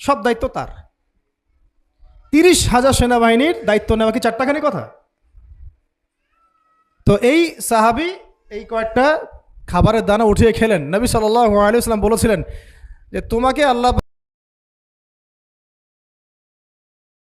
সব দায়িত্ব তার। তিরিশ হাজার সেনাবাহিনীর দায়িত্ব নেওয়া কি চারটাখানি কথা? তো এই সাহাবি এই কয়েকটা খাবারের দানা উঠিয়ে খেলেন। নবী সাল্লাহ আলিয়াল্লাম বলেছিলেন যে, তোমাকে আল্লাহ